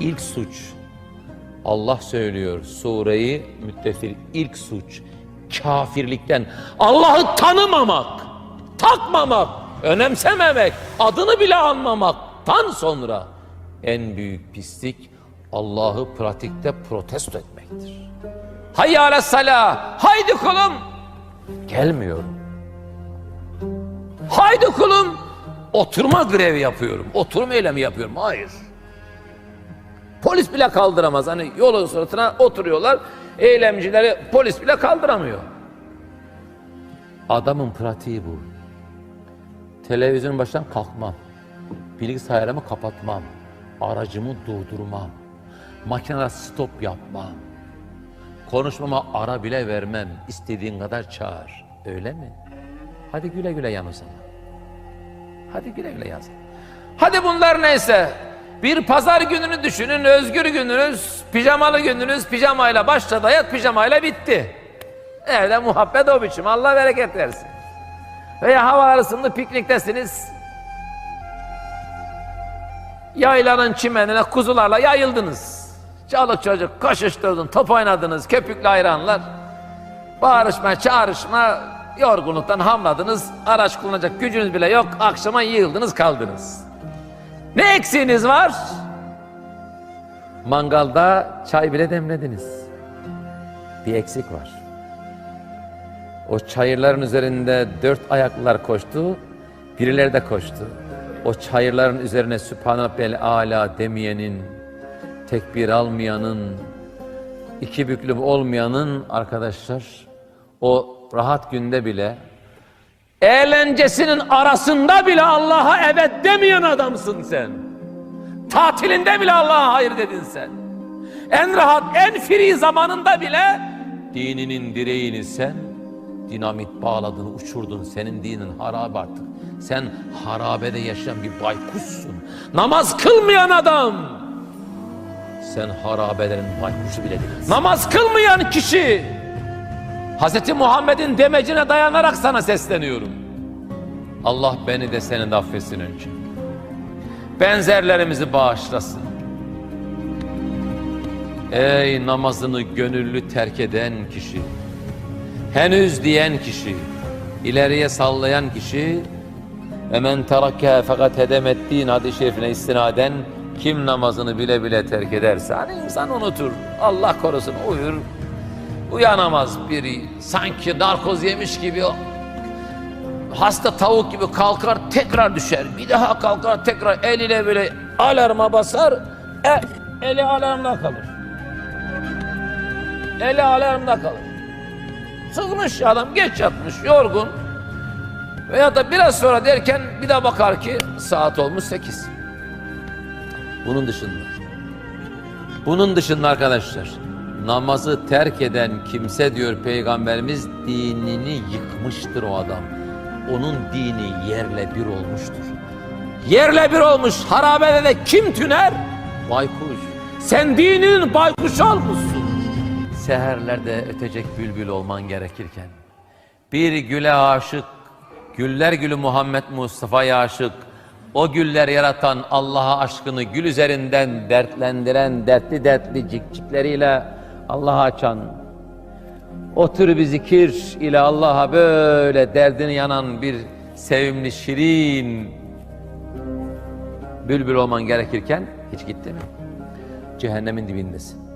İlk suç. Allah söylüyor sureyi müttefil ilk suç kafirlikten Allah'ı tanımamak, takmamak, önemsememek, adını bile anmamaktan sonra en büyük pislik Allah'ı pratikte protesto etmektir. Hayya ala salah, haydi kulum. Gelmiyorum. Haydi kulum. Oturma grevi yapıyorum. Oturma eylemi yapıyorum. Hayır. Polis bile kaldıramaz. Hani yolun sırtına oturuyorlar. Eylemcileri polis bile kaldıramıyor. Adamın pratiği bu. Televizyonun başından kalkmam. Bilgisayarımı kapatmam. Aracımı durdurmam. Makinede stop yapmam. Konuşmama ara bile vermem. İstediğin kadar çağır. Öyle mi? Hadi güle güle yan o zaman. Hadi güle güle yaz. Hadi bunlar neyse. Bir pazar gününü düşünün, özgür gününüz, pijamalı gününüz, pijamayla başladı, hayat pijamayla bitti. Evde muhabbet o biçim, Allah bereket versin. Veya hava ısındı, pikniktesiniz. Yaylanın çimenine kuzularla yayıldınız. Çoluk çocuk koşuşturdun, top oynadınız, köpüklü ayranlar. Bağırışma, çağrışma, yorgunluktan hamladınız. Araç kullanacak gücünüz bile yok. Akşama yığıldınız kaldınız. Ne eksiğiniz var? Mangalda çay bile demlediniz. Bir eksik var. O çayırların üzerinde dört ayaklılar koştu, birileri de koştu. O çayırların üzerine Sübhanallah ala demeyenin, tekbir almayanın, iki büklüm olmayanın arkadaşlar o rahat günde bile eğlencesinin arasında bile Allah'a evet demeyen adamsın sen. Tatilinde bile Allah'a hayır dedin sen. En rahat, en free zamanında bile dininin direğini sen dinamit bağladın, uçurdun. Senin dinin harabe artık. Sen harabede yaşayan bir baykuşsun. Namaz kılmayan adam. Sen harabelerin baykuşu bile değilsin. Namaz kılmayan kişi. Hz. Muhammed'in demecine dayanarak sana sesleniyorum. Allah beni de seni de affetsin önce. Benzerlerimizi bağışlasın. Ey namazını gönüllü terk eden kişi, henüz diyen kişi, ileriye sallayan kişi, ve men terake fakat hedemeddiğin hadis-i şerifine istinaden kim namazını bile bile terk ederse hani insan unutur Allah korusun uyur uyanamaz biri sanki narkoz yemiş gibi hasta tavuk gibi kalkar tekrar düşer. Bir daha kalkar tekrar eliyle böyle alarma basar e, eli alarmda kalır. Eli alarmda kalır. Sızmış adam geç yatmış yorgun. Veya da biraz sonra derken bir daha bakar ki saat olmuş sekiz. Bunun dışında. Bunun dışında arkadaşlar namazı terk eden kimse diyor peygamberimiz dinini yıkmıştır o adam. Onun dini yerle bir olmuştur. Yerle bir olmuş harabede de kim tüner? Baykuş. Sen dinin baykuşu olmuşsun. Seherlerde ötecek bülbül olman gerekirken bir güle aşık, güller gülü Muhammed Mustafa'ya aşık, o güller yaratan Allah'a aşkını gül üzerinden dertlendiren dertli dertli cikcikleriyle Allah'a açan o tür bir zikir ile Allah'a böyle derdini yanan bir sevimli şirin bülbül olman gerekirken hiç gitti mi? Cehennemin dibindesin.